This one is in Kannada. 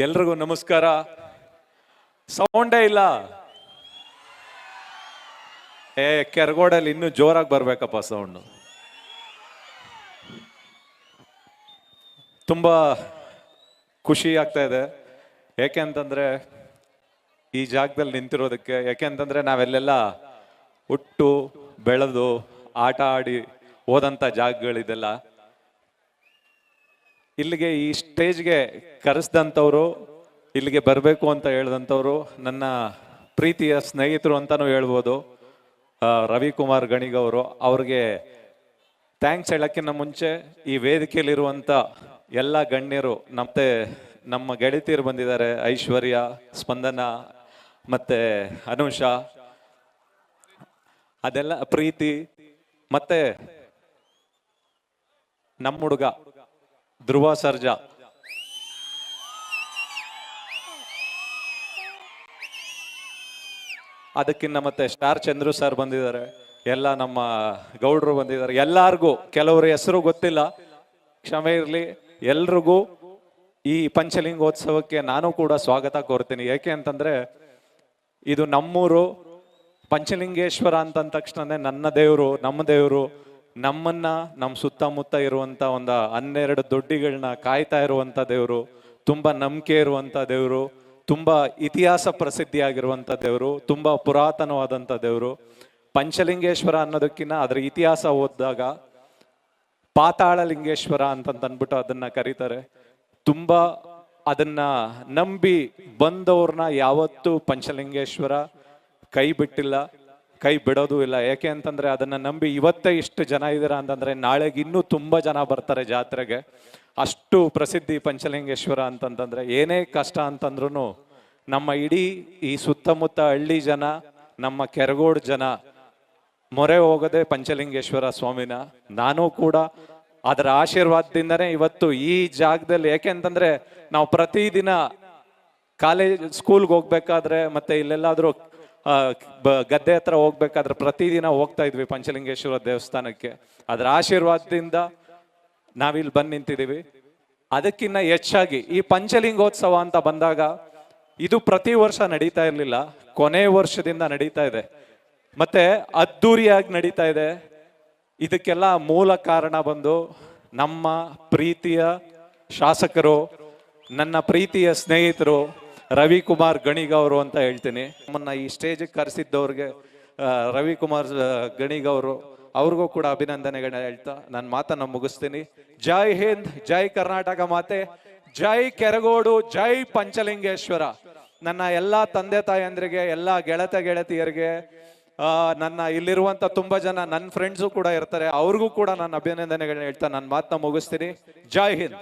ಎಲ್ರಿಗೂ ನಮಸ್ಕಾರ. ಸೌಂಡೇ ಇಲ್ಲ. ಏ, ಕೆರಗೋಡಲ್ಲಿ ಇನ್ನೂ ಜೋರಾಗಿ ಬರ್ಬೇಕಪ್ಪ ಸೌಂಡು. ತುಂಬ ಖುಷಿ ಆಗ್ತಾ ಇದೆ. ಏಕೆ ಅಂತಂದ್ರೆ ಈ ಜಾಗದಲ್ಲಿ ನಿಂತಿರೋದಕ್ಕೆ ಯಾಕೆ ಅಂತಂದ್ರೆ ನಾವೆಲ್ಲೆಲ್ಲ ಹುಟ್ಟು, ಬೆಳೆದು, ಆಟ ಆಡಿ ಹೋದಂಥ ಜಾಗಗಳಿದೆಲ್ಲ. ಇಲ್ಲಿಗೆ ಈ ಸ್ಟೇಜ್ಗೆ ಕರೆಸ್ದಂಥವ್ರು, ಇಲ್ಲಿಗೆ ಬರಬೇಕು ಅಂತ ಹೇಳ್ದಂಥವ್ರು, ನನ್ನ ಪ್ರೀತಿಯ ಸ್ನೇಹಿತರು ಅಂತಲೂ ಹೇಳ್ಬೋದು. ರವಿಕುಮಾರ್ ಗಣಿಗವರು ಅವ್ರಿಗೆ ಥ್ಯಾಂಕ್ಸ್ ಹೇಳೋಕ್ಕಿಂತ ಮುಂಚೆ ಈ ವೇದಿಕೆಯಲ್ಲಿರುವಂಥ ಎಲ್ಲ ಗಣ್ಯರು, ಮತ್ತೆ ನಮ್ಮ ಗೆಳತಿಯರು ಬಂದಿದ್ದಾರೆ, ಐಶ್ವರ್ಯ, ಸ್ಪಂದನ, ಮತ್ತೆ ಅನುಷಾ, ಅದೆಲ್ಲ ಪ್ರೀತಿ, ಮತ್ತೆ ನಮ್ಮ ಹುಡುಗ. ಧ್ರುವ ಸರ್ಜಾ. ಅದಕ್ಕಿನ್ನ ಮತ್ತೆ ಸ್ಟಾರ್ ಚಂದ್ರು ಸರ್ ಬಂದಿದ್ದಾರೆ. ಎಲ್ಲ ನಮ್ಮ ಗೌಡ್ರು ಬಂದಿದ್ದಾರೆ. ಎಲ್ಲಾರ್ಗೂ, ಕೆಲವರ ಹೆಸರು ಗೊತ್ತಿಲ್ಲ. ಕ್ಷಮೆ ಇರಲಿ. ಎಲ್ರಿಗೂ ಈ ಪಂಚಲಿಂಗೋತ್ಸವಕ್ಕೆ ನಾನು ಕೂಡ ಸ್ವಾಗತ ಕೋರ್ತೀನಿ. ಏಕೆ ಅಂತಂದ್ರೆ, ಇದು ನಮ್ಮೂರು ಪಂಚಲಿಂಗೇಶ್ವರ ಅಂತಂದ ತಕ್ಷಣನೇ ನನ್ನ ದೇವರು, ನಮ್ಮ ದೇವರು ನಮ್ಮನ್ನ ನಮ್ಮ ಸುತ್ತಮುತ್ತ ಇರುವಂತ ಒಂದು ಹನ್ನೆರಡು ದೊಡ್ಡಿಗಳನ್ನ ಕಾಯ್ತಾ ಇರುವಂತ ದೇವರು, ತುಂಬಾ ನಂಬಿಕೆ ಇರುವಂತ ದೇವರು, ತುಂಬಾ ಇತಿಹಾಸ ಪ್ರಸಿದ್ಧಿಯಾಗಿರುವಂತ ದೇವರು, ತುಂಬಾ ಪುರಾತನವಾದಂತ ದೇವರು. ಪಂಚಲಿಂಗೇಶ್ವರ ಅನ್ನೋದಕ್ಕಿಂತ ಅದರ ಇತಿಹಾಸ ಓದಿದಾಗ ಪಾತಾಳ ಲಿಂಗೇಶ್ವರ ಅಂತ ಅಂದ್ಬಿಟ್ಟು ಅದನ್ನ ಕರೀತಾರೆ. ತುಂಬಾ ಅದನ್ನ ನಂಬಿ ಬಂದವ್ರನ್ನ ಯಾವತ್ತೂ ಪಂಚಲಿಂಗೇಶ್ವರ ಕೈ ಬಿಟ್ಟಿಲ್ಲ. ಕೈ ಬಿಡೋದು ಇಲ್ಲ. ಯಾಕೆ ಅಂತಂದ್ರೆ ಅದನ್ನ ನಂಬಿ ಇವತ್ತೇ ಇಷ್ಟು ಜನ ಇದ್ದೀರಾ ಅಂತಂದ್ರೆ ನಾಳೆಗೆ ಇನ್ನೂ ತುಂಬಾ ಜನ ಬರ್ತಾರೆ ಜಾತ್ರೆಗೆ. ಅಷ್ಟು ಪ್ರಸಿದ್ಧಿ ಪಂಚಲಿಂಗೇಶ್ವರ ಅಂತಂತಂದ್ರೆ ಏನೇ ಕಷ್ಟ ಅಂತಂದ್ರೂ ನಮ್ಮ ಇಡೀ ಈ ಸುತ್ತಮುತ್ತ ಹಳ್ಳಿ ಜನ, ನಮ್ಮ ಕೆರಗೋಡು ಜನ, ಮೊರೆ ಹೋಗದೆ ಪಂಚಲಿಂಗೇಶ್ವರ ಸ್ವಾಮಿನ ನಾನು ಕೂಡ ಅದರ ಆಶೀರ್ವಾದದಿಂದನೇ ಇವತ್ತು ಈ ಜಾಗದಲ್ಲಿ. ಯಾಕೆ ಅಂತಂದ್ರೆ ನಾವು ಪ್ರತಿದಿನ ಕಾಲೇಜ್, ಸ್ಕೂಲ್ಗೆ ಹೋಗ್ಬೇಕಾದ್ರೆ ಮತ್ತೆ ಇಲ್ಲೆಲ್ಲಾದ್ರೂ ಗದ್ದೆ ಹತ್ರ ಹೋಗ್ಬೇಕಾದ್ರೆ ಪ್ರತಿದಿನ ಹೋಗ್ತಾ ಇದ್ವಿ ಪಂಚಲಿಂಗೇಶ್ವರ ದೇವಸ್ಥಾನಕ್ಕೆ. ಅದರ ಆಶೀರ್ವಾದದಿಂದ ನಾವಿಲ್ಲಿ ಬಂದು ನಿಂತಿದ್ದೀವಿ. ಅದಕ್ಕಿಂತ ಹೆಚ್ಚಾಗಿ ಈ ಪಂಚಲಿಂಗೋತ್ಸವ ಅಂತ ಬಂದಾಗ ಇದು ಪ್ರತಿ ವರ್ಷ ನಡೀತಾ ಇರಲಿಲ್ಲ. ಕೊನೆ ವರ್ಷದಿಂದ ನಡೀತಾ ಇದೆ. ಮತ್ತೆ ಅದ್ದೂರಿಯಾಗಿ ನಡೀತಾ ಇದೆ. ಇದಕ್ಕೆಲ್ಲ ಮೂಲ ಕಾರಣ ಬಂದು ನಮ್ಮ ಪ್ರೀತಿಯ ಶಾಸಕರು, ನನ್ನ ಪ್ರೀತಿಯ ಸ್ನೇಹಿತರು ರವಿಕುಮಾರ್ ಗಣಿಗೌರು ಅವರು ಅಂತ ಹೇಳ್ತೀನಿ. ನಮ್ಮನ್ನ ಈ ಸ್ಟೇಜಿಗೆ ಕರೆಸಿದ್ದವ್ರಿಗೆ ರವಿಕುಮಾರ್ ಗಣಿಗವರು ಗಣಿಗ ಅವ್ರಿಗೂ ಕೂಡ ಅಭಿನಂದನೆಗಳನ್ನ ಹೇಳ್ತಾ ನಾನು ಮಾತನ್ನ ಮುಗಿಸ್ತೀನಿ. ಜೈ ಹಿಂದ್, ಜೈ ಕರ್ನಾಟಕ ಮಾತೆ, ಜೈ ಕೆರಗೋಡು, ಜೈ ಪಂಚಲಿಂಗೇಶ್ವರ. ನನ್ನ ಎಲ್ಲಾ ತಂದೆ ತಾಯಂದ್ರಿಗೆ, ಎಲ್ಲ ಗೆಳತ ಗೆಳತಿಯರಿಗೆ ನನ್ನ ಇಲ್ಲಿರುವಂತ ತುಂಬಾ ಜನ ನನ್ನ ಫ್ರೆಂಡ್ಸು ಕೂಡ ಇರ್ತಾರೆ, ಅವ್ರಿಗೂ ಕೂಡ ನಾನು ಅಭಿನಂದನೆಗಳನ್ನ ಹೇಳ್ತಾ ನನ್ನ ಮಾತನ್ನ ಮುಗಿಸ್ತೀನಿ. ಜೈ ಹಿಂದ್.